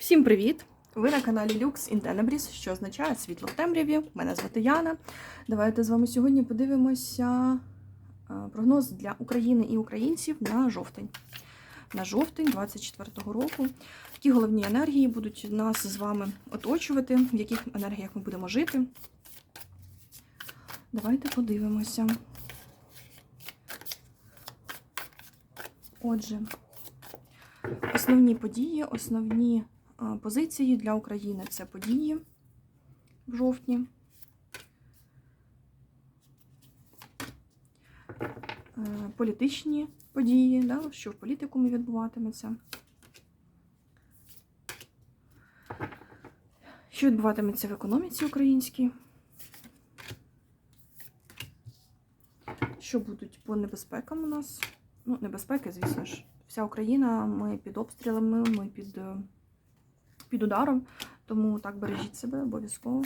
Всім привіт! Ви на каналі Lux in Tenebris, що означає світло в темряві. Мене звати Яна. Давайте з вами сьогодні подивимося е, прогноз для України і українців на жовтень. На жовтень 24-го року. Які головні енергії будуть нас з вами оточувати, в яких енергіях ми будемо жити. Давайте подивимося. Отже, основні події, основні позиції для України це події в жовтні. Е, Політичні події, да, що в політикумі відбуватиметься. Що відбуватиметься в економіці українській? Що будуть по небезпекам у нас? Ну, небезпеки, звісно ж. Вся Україна, ми під обстрілами, ми під, е, під ударом. Тому так бережіть себе обов'язково.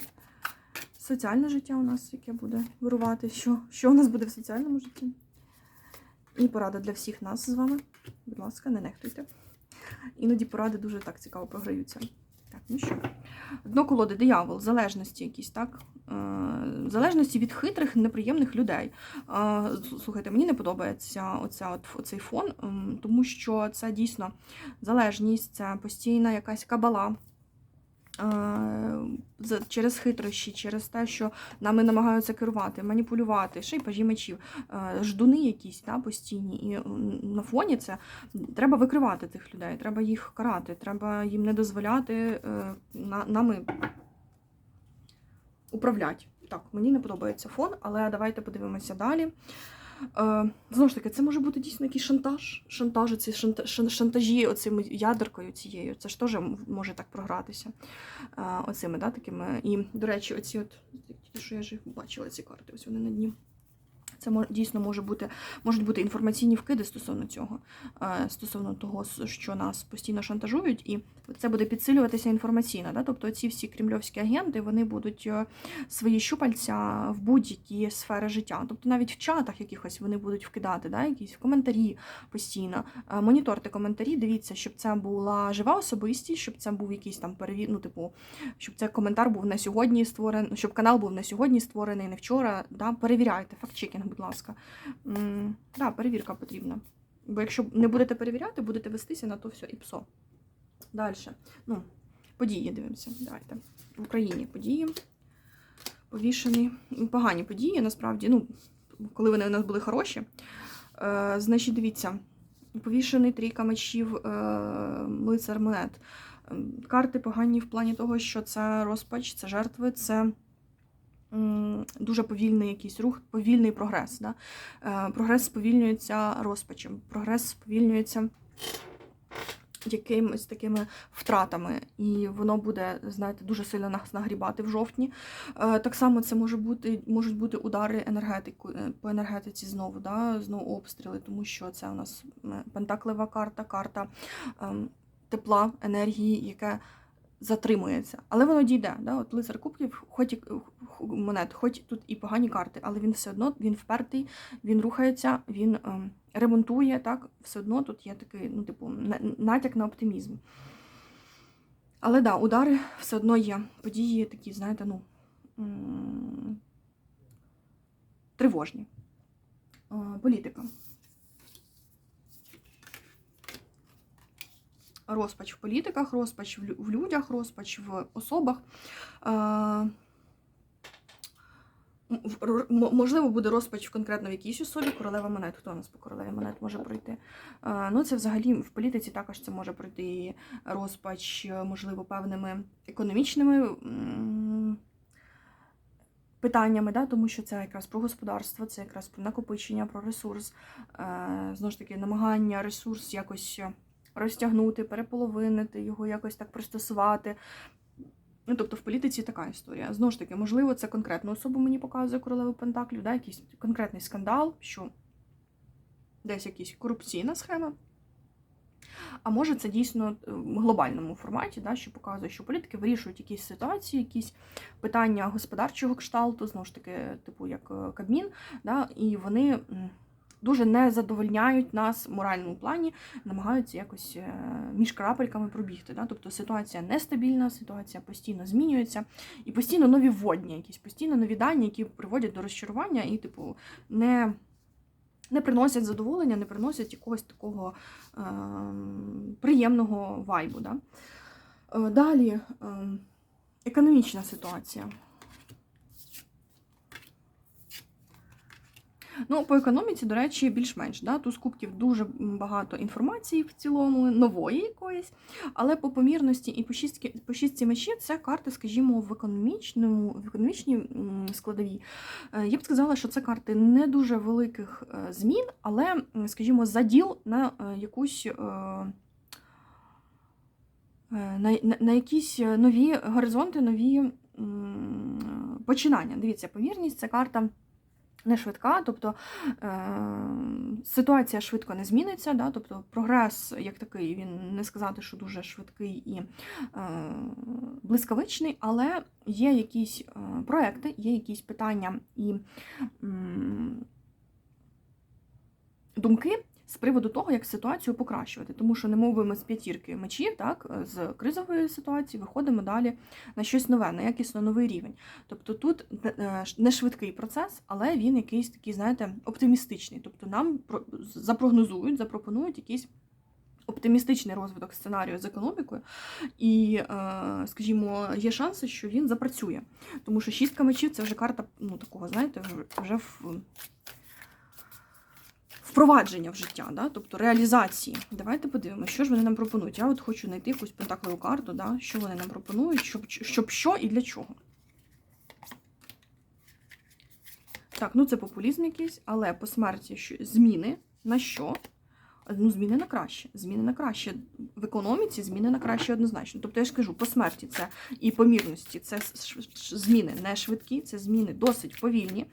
Соціальне життя у нас, яке буде вирувати. Що, що у нас буде в соціальному житті? І порада для всіх нас з вами. Будь ласка, не нехтуйте. Іноді поради дуже так цікаво програються. Так, ну що? Дно колоди, диявол, залежності якісь, так? Е, Залежності від хитрих, неприємних людей. Е, Слухайте, мені не подобається оця, оцей фон, ем, тому що це дійсно залежність, це постійна якась кабала. Через хитрощі, через те, що нами намагаються керувати, маніпулювати, ще й пажі мечів, ждуни якісь та, постійні. І на фоні це треба викривати тих людей, треба їх карати, треба їм не дозволяти е, нами управляти. Так, мені не подобається фон, але давайте подивимося далі. Е, знову ж таки, це може бути дійсно якийсь шантаж. Шантаж, ці шанта- шантажі оцим ядеркою цією. Це ж теж може так програтися. Е, оцими, да, такими. І, до речі, оці от, що я ж бачила ці карти, ось вони на дні. Це дійсно може бути, можуть бути інформаційні вкиди стосовно цього, е, стосовно того, що нас постійно шантажують, і це буде підсилюватися інформаційно. Да? Тобто ці всі кремльовські агенти вони будуть е, свої щупальця в будь-які сфери життя. Тобто навіть в чатах якихось вони будуть вкидати, да? якісь коментарі постійно. Е, Моніторте коментарі, дивіться, щоб це була жива особистість, щоб це був якийсь там перевір, ну, типу, щоб цей коментар був на сьогодні створений, щоб канал був на сьогодні створений, не вчора. Да? Перевіряйте, фактчекінг, будь ласка. М, Да, перевірка потрібна. Бо якщо не будете перевіряти, будете вестися на то все і псо. Далі. Ну, події дивимося. Давайте. В Україні події. Повішені. Погані події, насправді, ну, коли вони у нас були хороші. Е, значить, дивіться, повішений трійка мечів, е, лицар монет. Карти погані в плані того, що це розпач, це жертви, це дуже повільний якийсь рух, повільний прогрес. Да? Е, Прогрес сповільнюється розпачем, прогрес сповільнюється якимись такими втратами, і воно буде, знаєте, дуже сильно нас нагрібати в жовтні. Е, Так само це може бути, можуть бути удари енергетику, е, по енергетиці знову, да? знову обстріли, тому що це у нас пентаклева карта, карта ем, тепла, енергії, яке затримується. Але воно дійде. Да? От лицар кубків, хоч і монет, хоч тут і погані карти, але він все одно він впертий, він рухається, він ем, ремонтує, так, все одно тут є такий, ну, типу, натяк на оптимізм. Але да, удари все одно є. Події такі, знаєте, ну тривожні. Е, Політика. Розпач в політиках, розпач в людях, розпач в особах. Е, Можливо, буде розпач конкретно в якійсь особі, королева монет. Хто у нас по королеві монет може пройти? Е, Ну, це взагалі в політиці також це може пройти розпач, можливо, певними економічними питаннями, да? тому що це якраз про господарство, це якраз про накопичення, про ресурс, Е, знову ж таки, намагання ресурс якось розтягнути, переполовинити, його якось так пристосувати. Ну, тобто в політиці така історія. Знову ж таки, можливо, це конкретну особу мені показує королеву Пентаклів, да? якийсь конкретний скандал, що десь якась корупційна схема. А може, це дійсно е, в глобальному форматі, да, що показує, що політики вирішують якісь ситуації, якісь питання господарчого кшталту, знову ж таки, типу як е, Кабмін, да, і вони дуже не задовольняють нас в моральному плані, намагаються якось е, між крапельками пробігти. Да? Тобто ситуація нестабільна, ситуація постійно змінюється, і постійно нові вводні, якісь постійно нові дані, які приводять до розчарування і, типу, не. Не приносять задоволення, не приносять якогось такого е, приємного вайбу. Да? Е, далі е, економічна ситуація. Ну, по економіці, до речі, більш-менш. Да? Тут з кубків дуже багато інформації в цілому, нової якоїсь. Але по помірності і по шістці, по шістці мечів це карти, скажімо, в економічному, в економічній складовій. Е, Я б сказала, що це карти не дуже великих е, змін, але, скажімо, заділ на е, якусь. На, на, на якісь нові горизонти, нові м, починання. Дивіться, помірність це карта не швидка, тобто е, ситуація швидко не зміниться, да, тобто прогрес як такий, він не сказати, що дуже швидкий і е, блискавичний, але є якісь е, проекти, є якісь питання і думки. З приводу того, як ситуацію покращувати, тому що не мов ми з п'ятірки мечів, так з кризової ситуації виходимо далі на щось нове, на якісно новий рівень. Тобто тут е, не швидкий процес, але він якийсь такий, знаєте, оптимістичний. Тобто нам запрогнозують, запропонують якийсь оптимістичний розвиток сценарію з економікою, і, е, скажімо, є шанси, що він запрацює. Тому що шістка мечів це вже карта ну, такого, знаєте, вже в. Впровадження в життя, да? тобто реалізації. Давайте подивимося, що ж вони нам пропонують. Я от хочу знайти якусь пентаклеву карту, да? що вони нам пропонують, щоб, щоб що і для чого. Так, ну це популізм якийсь, але по смерті зміни на що? Ну, зміни на краще. Зміни на краще. В економіці зміни на краще однозначно. Тобто я ж кажу, по смерті це і помірності це ш- ш- зміни не швидкі, це зміни досить повільні,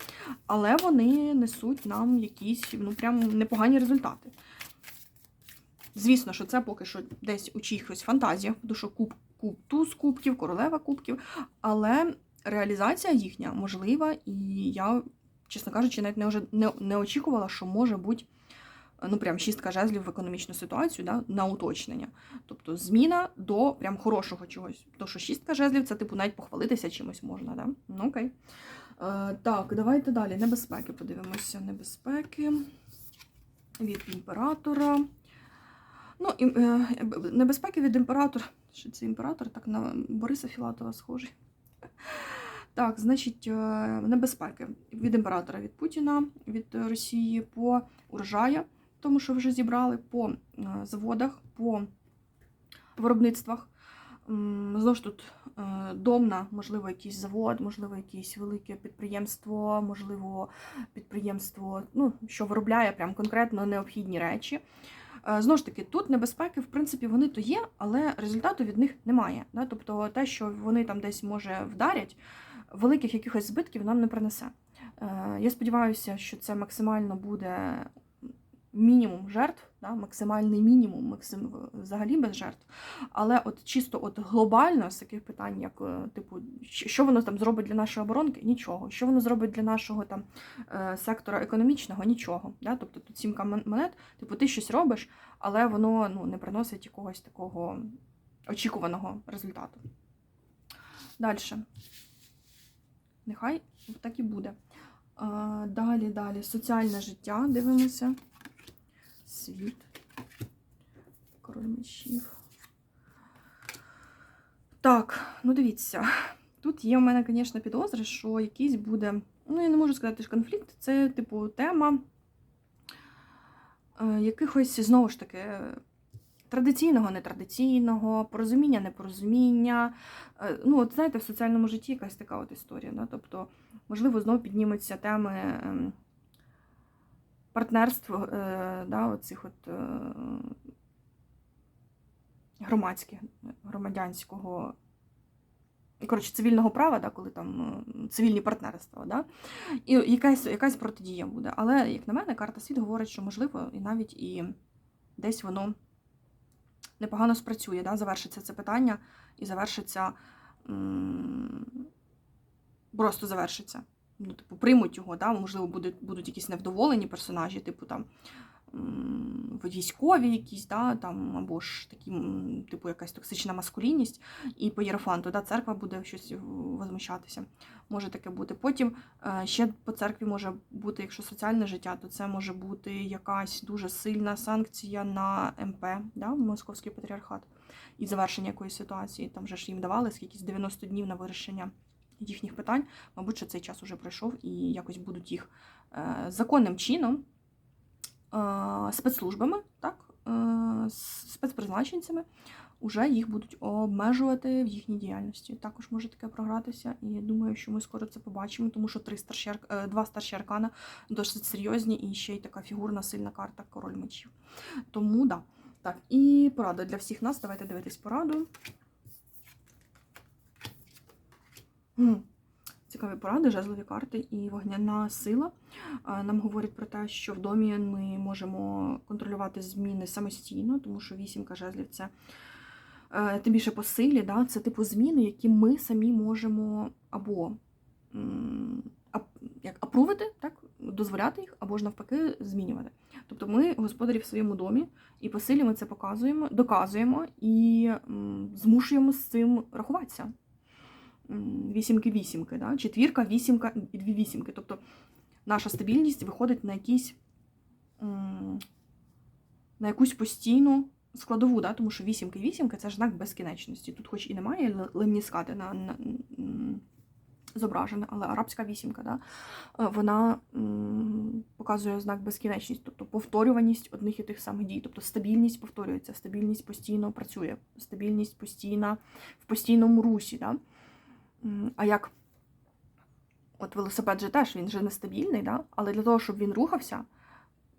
але вони несуть нам якісь ну прям непогані результати. Звісно, що це поки що десь у чиїхось фантазіях, тому що куб, куб туз кубків, королева кубків, але реалізація їхня можлива, і я, чесно кажучи, навіть не, не, не очікувала, що може бути ну прям шістка жезлів в економічну ситуацію да, на уточнення. Тобто зміна до прям хорошого чогось. То, що шістка жезлів, це типу навіть похвалитися чимось можна, да? Ну окей. Е, так, давайте далі. Небезпеки подивимося. Небезпеки від імператора. Ну, і, е, небезпеки від імператора. Що це імператор? Так на Бориса Філатова схожий. Так, значить, е, небезпеки від імператора, від Путіна, від Росії по урожаю, тому що вже зібрали по е, заводах, по виробництвах. Знову ж тут е, домна, можливо, якийсь завод, можливо, якесь велике підприємство, можливо, підприємство, ну, що виробляє прям конкретно необхідні речі. Е, Знову ж таки, тут небезпеки, в принципі, вони то є, але результату від них немає. Да? Тобто те, що вони там десь може вдарять, великих якихось збитків нам не принесе. Я сподіваюся, що це максимально буде мінімум жертв, да? максимальний мінімум, максим... взагалі без жертв. Але от чисто от глобально з таких питань, як е, типу, що воно там зробить для нашої оборонки? Нічого. Що воно зробить для нашого там е, сектора економічного? Нічого. Да? Тобто тут сімка монет, типу, ти щось робиш, але воно ну, не приносить якогось такого очікуваного результату. Далі. Нехай так і буде. Далі, далі. Соціальне життя. Дивимося. Світ. Король мечів. Так, ну дивіться. Тут є в мене, звісно, підозри, що якийсь буде. Ну, я не можу сказати, що конфлікт. Це, типу, тема е, якихось, знову ж таки, традиційного, нетрадиційного, порозуміння, непорозуміння. Е, Ну, от знаєте, в соціальному житті якась така от історія. Да? Тобто, можливо, знову піднімуться теми ем, партнерств, е, да, оцих от е, громадських, громадянського. Коротше, цивільного права, да, коли там е, цивільні партнерства, да? і якась, якась протидія буде. Але, як на мене, карта світ говорить, що можливо, і навіть і десь воно непогано спрацює, да? завершиться це питання і завершиться просто завершиться. Ну, типу, приймуть його, да? можливо, буде, будуть якісь невдоволені персонажі, типу там військові якісь, да? там, або ж такі, типу, якась токсична маскулінність, і по Єрофанту, да? церква буде щось возмущатися. Може таке бути. Потім е, ще по церкві може бути, якщо соціальне життя, то це може бути якась дуже сильна санкція на МП, да? Московський патріархат, і завершення якоїсь ситуації. Там вже ж їм давали скількись 90 днів на вирішення їхніх питань. Мабуть, що цей час уже пройшов і якось будуть їх е, законним чином, е, спецслужбами, так, е, спецпризначенцями, уже їх будуть обмежувати в їхній діяльності. Також може таке програтися, і я думаю, що ми скоро це побачимо, тому що три старші, два старші аркана досить серйозні, і ще й така фігурна сильна карта король мечів. Тому да. Так, і порада для всіх нас. Давайте дивитись пораду. М, Цікаві поради, жезлові карти і вогняна сила. Нам говорять про те, що в домі ми можемо контролювати зміни самостійно, тому що вісімка жезлів це е, тим більше по силі, да? це типу зміни, які ми самі можемо або як апрувити, так? дозволяти їх, або ж навпаки змінювати. Тобто ми господарі в своєму домі, і по силі ми це показуємо, доказуємо і змушуємо з цим рахуватися. М, Вісімки-вісімки, да? четвірка, вісімка і дві вісімки. Тобто наша стабільність виходить на якісь на якусь постійну складову, да? тому що вісімки вісімки це ж знак безкінечності. Тут, хоч і немає л- лемніскати на, на зображена, але арабська вісімка, да? е, вона показує знак безкінечність, тобто повторюваність одних і тих самих дій. Тобто стабільність повторюється, стабільність постійно працює, стабільність постійна в постійному русі. Да? А як от велосипед же теж він же нестабільний, да? але для того, щоб він рухався,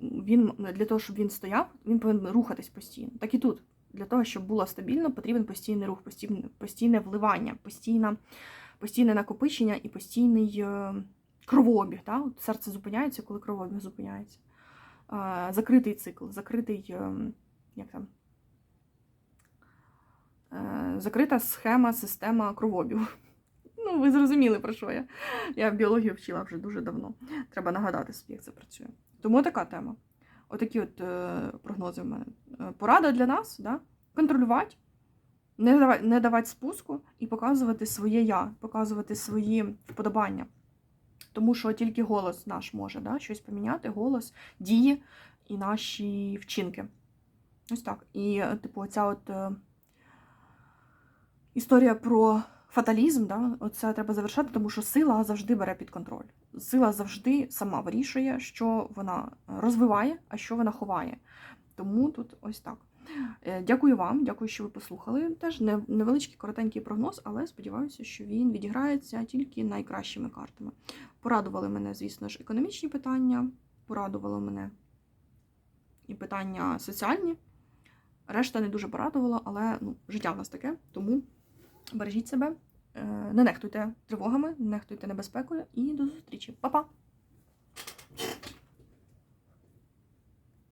він, для того, щоб він стояв, він повинен рухатись постійно. Так і тут. Для того, щоб було стабільно, потрібен постійний рух, постійне, постійне вливання, постійна, постійне накопичення і постійний е, кровообіг. Да? От серце зупиняється, коли кровообіг зупиняється. Е, закритий цикл, закритий, е, як там, закрита схема, система кровообігу. Ну, ви зрозуміли, про що я. Я біологію вчила вже дуже давно. Треба нагадати собі, як це працює. Тому така тема. Отакі от е, прогнози в мене. Е, Порада для нас, да? контролювати, не давати, не давати спуску і показувати своє я, показувати свої вподобання. Тому що тільки голос наш може да? щось поміняти, голос, дії і наші вчинки. Ось так. І, е, типу, ця от історія про фаталізм, да, оце треба завершати, тому що сила завжди бере під контроль. Сила завжди сама вирішує, що вона розвиває, а що вона ховає. Тому тут ось так. Е, Дякую вам, дякую, що ви послухали. Теж невеличкий коротенький прогноз, але сподіваюся, що він відіграється тільки найкращими картами. Порадували мене, звісно ж, економічні питання, порадувало мене і питання соціальні. Решта не дуже порадувала, але ну, життя в нас таке, тому бережіть себе, е, не нехтуйте тривогами, не нехтуйте небезпекою і до зустрічі. Па-па!